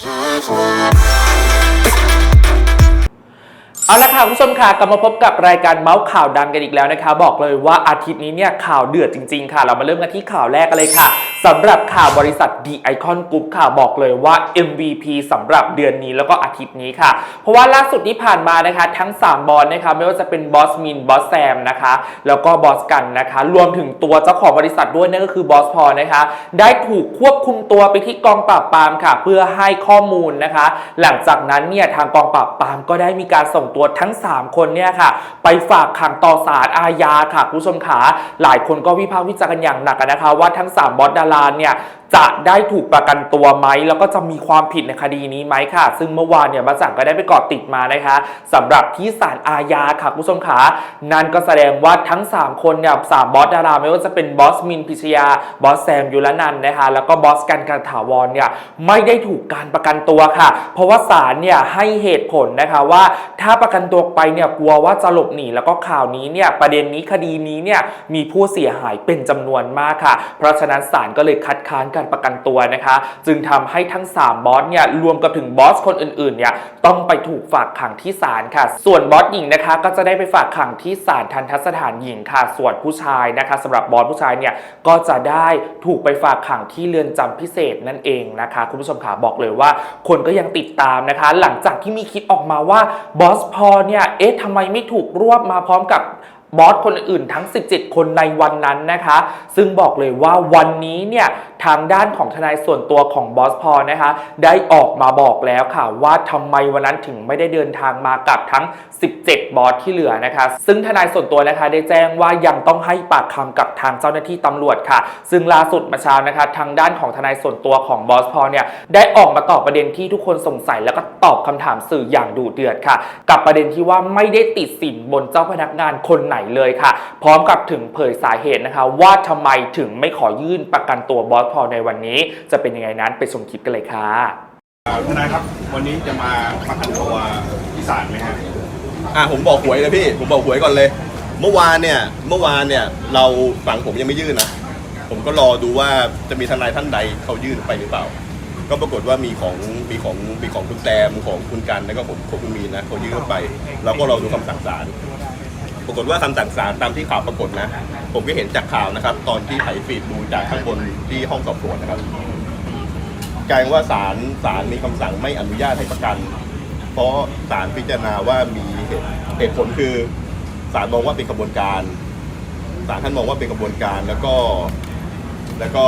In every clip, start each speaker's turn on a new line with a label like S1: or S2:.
S1: Halfway. เอาละค่ะคุณผู้ชมค่ะกลับมาพบกับรายการเมาส์ข่าวดังกันอีกแล้วนะคะ บอกเลยว่าอาทิตย์นี้เนี่ยข่าวเดือดจริง ๆ ค่ะ เรามาเริ่มกันที่ข่าวแรกกันเลยค่ะสำหรับข่าวบริษัท D Icon Group ค่ะบอกเลยว่า MVP สำหรับเดือนนี้แล้วก็อาทิตย์นี้ค่ะ เพราะว่าล่าสุดที่ผ่านมานะคะ ทั้ง 3 บอลนะคะไม่ว่าจะเป็นบอสมินบอสแซมนะคะ แล้วก็บอสกันนะคะ รวมถึงตัวเจ้าของบริษัทด้วยนั่นก็คือบอสพอนะคะ ได้ถูกควบคุมตัวไปที่กองปราบปรามค่ะ เพื่อให้ข้อมูลนะคะ หลังจากนั้นเนี่ยทางกองปราบปรามก็ได้มีการส่งตัวทั้ง 3 คนเนี่ยค่ะ ไปฝากขังต่อศาลอาญาค่ะคุณผู้ชมขาหลายคนก็วิพากษ์วิจารณ์กันอย่างหนักนะคะว่าทั้ง 3 บอสดาราเนี่ย จะได้ถูกประกันตัวไหมแล้วก็จะมีความผิดในคดีนี้ไหมค่ะ ซึ่งเมื่อวานเนี่ยมาสั่งก็ได้ไปเกาะติดมานะคะสำหรับที่ศาลอาญาค่ะคุณผู้ชมขานั่นก็แสดงว่าทั้ง 3 คนเนี่ยสามบอสดาราไม่ว่าจะเป็นบอสมินพิชยาบอสแซมยุรนันนะคะแล้วก็บอสกันการถาวรเนี่ยไม่ได้ถูกการประกันตัวค่ะ เพราะว่าศาลเนี่ยให้เหตุผลนะคะว่าถ้าประกันตัวไปเนี่ยกลัวว่าจะหลบหนีแล้วก็ข่าวนี้เนี่ยประเด็นนี้คดีนี้เนี่ยมีผู้เสียหายเป็นจำนวนมากค่ะ เพราะฉะนั้นศาลก็เลยคัดค้านการประกันตัวนะคะ จึงทำให้ทั้ง 3 บอสเนี่ยรวมกับถึงบอสคนอื่นๆเนี่ยต้องไปถูกฝากขังที่ศาลค่ะ ส่วนบอสหญิงนะคะ ก็จะได้ไปฝากขังที่ศาลทันทสถานหญิงค่ะ ส่วนผู้ชายนะคะสำหรับบอสผู้ชายเนี่ยก็จะได้ถูกไปฝากขังที่เรือนจำพิเศษนั่นเองนะคะ คุณผู้ชมขาบอกเลยว่า คนก็ยังติดตามนะคะ หลังจากที่มีคลิปออกมาว่าบอสพอเนี่ยเอ๊ะทำไมไม่ถูกรวบมาพร้อมกับบอสคนอื่นทั้ง 17 คนในวันนั้นนะคะ ซึ่งบอกเลยว่าวันนี้เนี่ยทางด้านของทนายส่วนตัวของบอสพอนะคะ ได้ออกมาบอกแล้วค่ะ ว่าทำไมวันนั้นถึงไม่ได้เดินทางมากับทั้ง 17 บอสที่เหลือนะคะ ซึ่งทนายส่วนตัวนะคะได้แจ้งว่ายังต้องให้ปากคำกับทางเจ้าหน้าที่ตำรวจค่ะ ซึ่งล่าสุดเมาเช้านะคะ ทางด้านของทนายส่วนตัวของบอสพอเนี่ยได้ออกมาตอบประเด็นที่ทุกคนสงสัยแล้วก็ตอบคำถามสื่ออย่างดุเดือดค่ะ กับประเด็นที่ว่าไม่ได้ติดสินบนเจ้าพนักงานคนไหนเลยค่ะ พร้อมกับถึงเผยสาเหตุนะคะ ว่าทำไมถึงไม่ขอยื่นประกันตัวบอสพอในวันนี้จะเป็นยังไงนั้นไปชมคลิปกันเลยค่ะ
S2: อ่าทนายครับวันนี้จะมาประกันตัวที่ศาลไหมฮะ
S3: อะผมบอกหวยเลยพี่ผมบอกหวยก่อนเลย เมื่อวานเนี่ยเมื่อวานเนี่ยเราฝั่งผมยังไม่ยื่นนะผมก็รอดูว่าจะมีทนายท่านใดเขายื่นไปหรือเปล่า ก็ปรากฏว่ามีของมีของมีของคุณแซมของคุณกันแล้วก็ผมของคุณมีนนะเขายื่นเข้าไป เราก็รอดูคำสั่งศาล ปรากฏว่าคำสั่งศาลตามที่ข่าวปรากฏนะ ผมก็เห็นจากข่าวนะครับ ตอนที่ไถฟีดดูจากข้างบนที่ห้องสอบสวนนะครับกลายเป็นว่าศาลศาลมีคำสั่งไม่อนุญาตให้ประกัน เพราะศาลพิจารณาว่ามีเหตุเหตุผลคือศาลมองว่าเป็นกระบวนการศาลท่านมองว่าเป็นกระบวนการแล้วก็ แล้วก็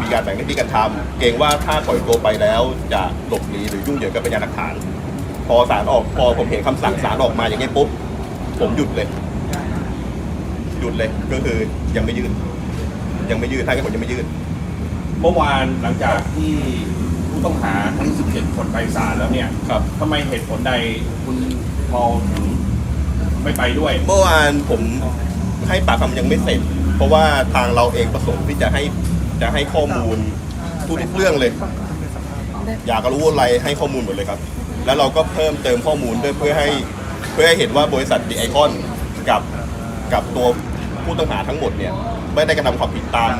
S3: มีการแบ่งหน้าที่การทำเกรงว่าถ้าปล่อยตัวไปแล้วจะหลบหนีหรือยุ่งเหยิงกับพยานหลักฐาน พอศาลออกพอผมเห็นคำสั่งศาลออกมาอย่างนี้ปุ๊บผมหยุดเลย หยุดเลยก็คือยังไม่ยื่นยังไม่ยื่นถ้างั้นผมยังไม่ยื่น
S2: เมื่อวานหลังจากที่ผู้ต้องหาทั้ง 17 คนไปศาลแล้วเนี่ย
S3: ครับ
S2: ทำไมเหตุผลใดคุณพอลถึงไม่ไปด้วย
S3: เมื่อวานผมให้ปากคำยังไม่เสร็จ เพราะว่าทางเราเองประสงค์ที่จะให้จะให้ข้อมูลทุกๆเรื่องเลย อยากรู้อะไรให้ข้อมูลหมดเลยครับ แล้วเราก็เพิ่มเติมข้อมูลด้วยเพื่อให้เพื่อให้เห็นว่าบริษัทดีไอคอนกับกับตัว ผู้ต้องหาทั้งหมดเนี่ยไม่ได้กระทำความผิดตาม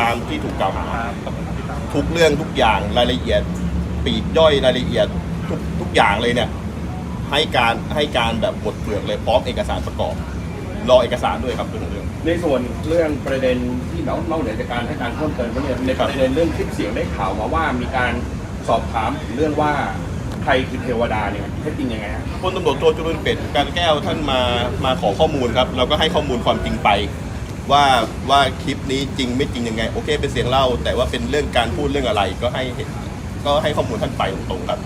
S3: ตามที่ถูกกล่าวหา ทุกเรื่องทุกอย่างรายละเอียดปลีกย่อยรายละเอียดทุกทุกอย่างเลยเนี่ยให้การให้การแบบบทเปลือกเลยพร้อมเอกสารประกอบ รอเอกสารด้วยครับทุกเรื่อง
S2: ในส่วนเรื่องประเด็นที่นอกนอกเหนือจากการให้การเพิ่มเติมแล้วเนี่ยในประเด็นเรื่องคลิปเสียงได้ข่าวมาว่ามีการสอบถามถึงเรื่องว่า ใครคือเทวดาเนี่ยเท็จริงยังไงฮะ
S3: พลตำรวจโทจุลเป็ดการแก้วท่านมามาขอข้อมูลครับเราก็ให้ข้อมูลความจริงไป ว่าว่าคลิปนี้จริงไม่จริงยังไง โอเค เป็นเสียงเล่า แต่ว่าเป็นเรื่องการพูดเรื่องอะไรก็ให้เห็นก็ให้ข้อมูลท่านไปตรงๆครับ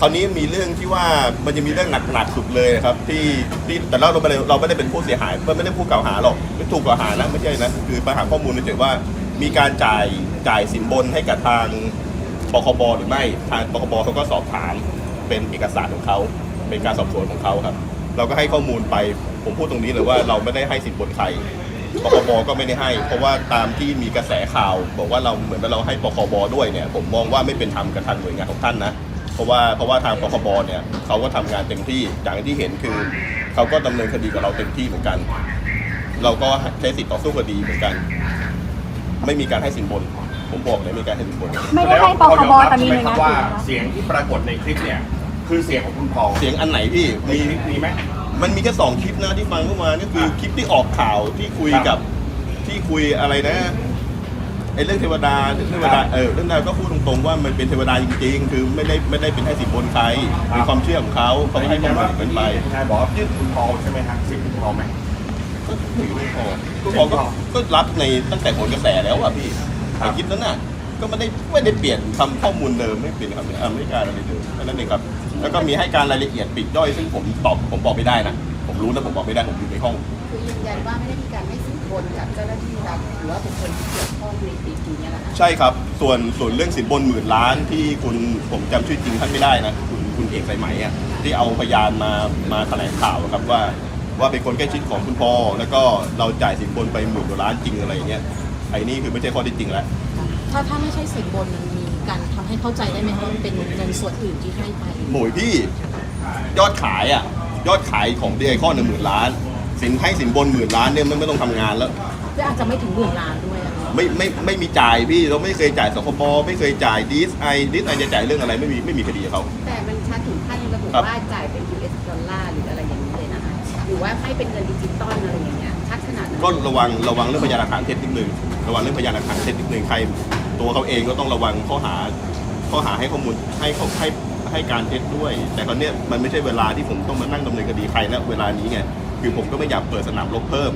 S3: คราวนี้มีเรื่องที่ว่ามันจะมีเรื่องหนักๆสุดเลยนะครับ ที่ที่แต่เราเราไม่ได้เราไม่ได้เป็นผู้เสียหายไม่ได้ผู้กล่าวหาหรอกไม่ถูกกล่าวหานะไม่ใช่นะคือปัญหาข้อมูลเฉยๆว่ามีการจ่ายจ่ายสินบนให้กับทางปคบหรือไม่ทางปคบเขาก็สอบถาม เป็นเอกสารของเขาเป็นการสอบสวนของเขาครับ เราก็ให้ข้อมูลไปผมพูดตรงนี้เลยว่าเราไม่ได้ให้สินบนใครปคบก็ไม่ได้ให้ เพราะว่าตามที่มีกระแสข่าว บอกว่าเราเหมือนว่าเราให้ปคบด้วยเนี่ย ผมมองว่าไม่เป็นธรรมกับทางหน่วยงานของท่านนะเพราะว่าเพราะว่าทางปคบเนี่ยเขาก็ทำงานเต็มที่อย่างที่เห็นคือเขาก็ดำเนินคดีกับเราเต็มที่เหมือนกัน เราก็ใช้สิทธิ์ต่อสู้คดีเหมือนกัน ไม่มีการให้สินบน ผมบอกเลยมีการให้สินบน
S4: ไม่ได้ให้ปคบแต่มีหน่วยงาน
S2: ว่า
S4: อื่นนะคะ
S2: เสียงที่ปรากฏในคลิปเนี่ย คือเสียงของคุณพอล
S3: เสียงอันไหนพี่
S2: มี
S3: มี
S2: คลิปนี้ไหม
S3: มันมีแค่สองคลิปนะที่ฟังเข้ามานี่คือคลิปที่ออกข่าวที่คุย
S2: ครั
S3: กับบที่คุยอะไรนะไอ้เรื่องเทวดาเรื่องเทวดา
S2: ครับ
S3: เออเรื่องนั้นก็พูดตรงๆว่ามันเป็นเทวดาจริงๆ คือไม่ได้ไม่ได้เป็นให้สินบนใคร
S2: ครับ
S3: มีความเชื่อของเขาเขาไม่ให้ข้อมูลอย่างนั้นไป
S2: นายบอกว่ายื่นคุณพอลใช่ไหมฮะเสียงคุณพอลไหม
S3: ก็ถือไม่พอก็พอก็ก็รับในตั้งแต่ผลกระแสแล้วอะพี่
S2: ครับ
S3: ไอ้คลิปนั้นน่ะ ก็ไม่ได้ไม่ได้เปลี่ยนคำข้อมูลเดิมไม่เปลี่ยนคำอเมริกาอะไรเดิมแค่นั้นเองครับ แล้วก็มีให้การรายละเอียดปลีกย่อย ซึ่งผมตอบผมบอกไม่ได้นะ ผมรู้นะผมบอกไม่ได้ผมอยู่ในห้อง
S5: คือยืนยันว่าไม่ได้มีการให้สินบนกับเจ้าหน้าที่รัฐหรือว่าบุคคลที่เกี่ยวข้องในคลิปนี้นะคะ
S3: ใช่ครับ ส่วนส่วนเรื่องสินบนหมื่นล้านที่คุณผมจำชื่อจริงท่านไม่ได้นะคุณคุณเอกสายไหมอะที่เอาพยานมามาแถลงข่าวอะครับว่า ว่าเป็นคนใกล้ชิดของคุณพ่อแล้วก็เราจ่ายสินบนไปหมื่นกว่าล้านจริงอะไรอย่างเงี้ยไอ้นี่คือไม่ใช่ข้อเท็จจริงแล้ว
S6: ถ้าถ้าไม่ใช่สินบนมันมี การทำให้เข้าใจได้ไหมคะว่าเป็นเงินส่วนอื่นที่ให้ไป
S3: หมวยพี่ยอดขายอะ ยอดขายของดีไอคอนหนึ่งหมื่นล้าน สินให้สินบนหมื่นล้านเนี่ยมันไม่ต้องทำงานแล้ว
S6: และอาจจะไม่ถึงหมื่นล้านด้วยอะค่ะ
S3: ไม่ไม่ไม่มีจ่ายพี่เราไม่เคยจ่ายสคบไม่เคยจ่ายดีสไอดีสไอจะจ่ายเรื่องอะไรไม่มีไม่มีคดีกับเขา
S5: แต่มันชัดถึงขั้นระบุ
S3: ครับ
S5: ว่าจ่ายเป็น US ดอลลาร์หรืออะไรอย่างนี้เลยนะคะหรือว่าให้เป็นเงินดิจิตอลอะไรอย่างเงี้ยชัดขนาดนั้น
S3: ก็ระวังระวังเรื่องพยานหลักฐานเท็จนิดนึงระวังเรื่องพยานหลักฐานเท็จนิดนึงใคร ตัวเขาเองก็ต้องระวังข้อหาข้อหาให้ข้อมูลให้เขาให้ให้การเท็จด้วย แต่ตอนเนี้ยมันไม่ใช่เวลาที่ผมต้องมานั่งดำเนินคดีใครนะเวลานี้ไงคือผมก็ไม่อยากเปิดสนามรบเพิ่ม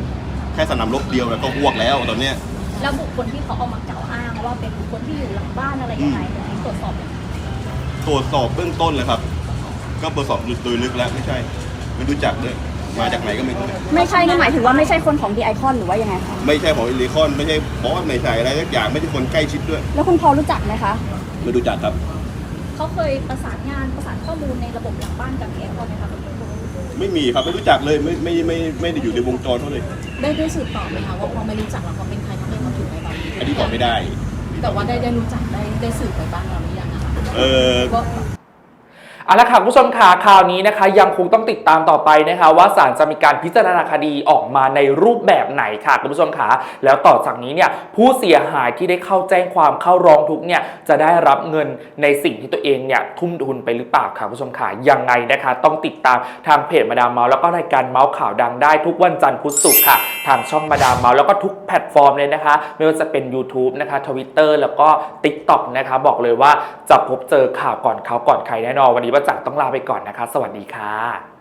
S3: แค่สนามรบเดียวแล้วก็อ้วกแล้วตอนเนี้ย
S4: แล้วบุคคลที่เขาเอามากล่าวอ้างว่าเป็นบุคคลที่อยู่หลังบ้านอะไรยังไงเนี่ยตรวจสอบยังไง
S3: ตรวจสอบเบื้องต้นเลยครับ ก็ตรวจสอบโดยลึกแล้วไม่ใช่ ไม่รู้จักด้วย มาจากไหนก็ไม่รู้
S4: ไม่ใช่นี่หมายถึงว่าไม่ใช่คนของดีไอคอนหรือว่ายังไงคะ
S3: ไม่ใช่ของอิลิคอนไม่ใช่บอสไม่ใช่อะไรสักอย่างไม่ใช่คนใกล้ชิดด้วย
S4: แล้วคุณพอรู้จักไหมคะ
S3: ไม่รู้จักครับ
S4: เขาเคยประสานงานประสานข้อมูลในระบบหลังบ้านกับดีไอคอนไหมคะ
S3: ไม่มีครับไม่รู้จักเลยไม่ไม่ไม่ไม่ได้อยู่ในวงจรเขาเลย
S6: ได้ได้สืบต่อไหมคะว่าพอไม่รู้จักแล้วเขาเป็นใครทำให้เขาถึงได้แบบนี้
S3: อันนี้บอกไม่ได้
S6: แต่ว่าได้ได้รู้จักได้ได้สืบไปบ้างแล้วหรือยังอะคะ
S3: เออ
S6: ว่า
S1: เอาละค่ะคุณผู้ชมค่ะข่าวนี้นะคะ ยังคงต้องติดตามต่อไปนะคะ ว่าศาลจะมีการพิจารณาคดีออกมาในรูปแบบไหนค่ะคุณผู้ชมค่ะแล้วต่อจากนี้เนี่ยผู้เสียหายที่ได้เข้าแจ้งความเข้าร้องทุกเนี่ยจะได้รับเงินในสิ่งที่ตัวเองเนี่ยทุ่มทุนไปหรือเปล่าค่ะคุณผู้ชมค่ะยังไงนะคะ ต้องติดตามทางเพจมาดามเมาส์แล้วก็รายการเมาส์ข่าวดังได้ทุกวันจันทร์พุธศุกร์ค่ะ ทางช่องมาดามเมาส์แล้วก็ทุกแพลตฟอร์มเลยนะคะ ไม่ว่าจะเป็น YouTube นะคะ Twitter แล้วก็ TikTok นะคะ บอกเลยว่าจะพบเจอข่าวก่อนเขาก่อนใครแน่นอนวันนี้ว่าจักรต้องลาไปก่อนนะคะ สวัสดีค่ะ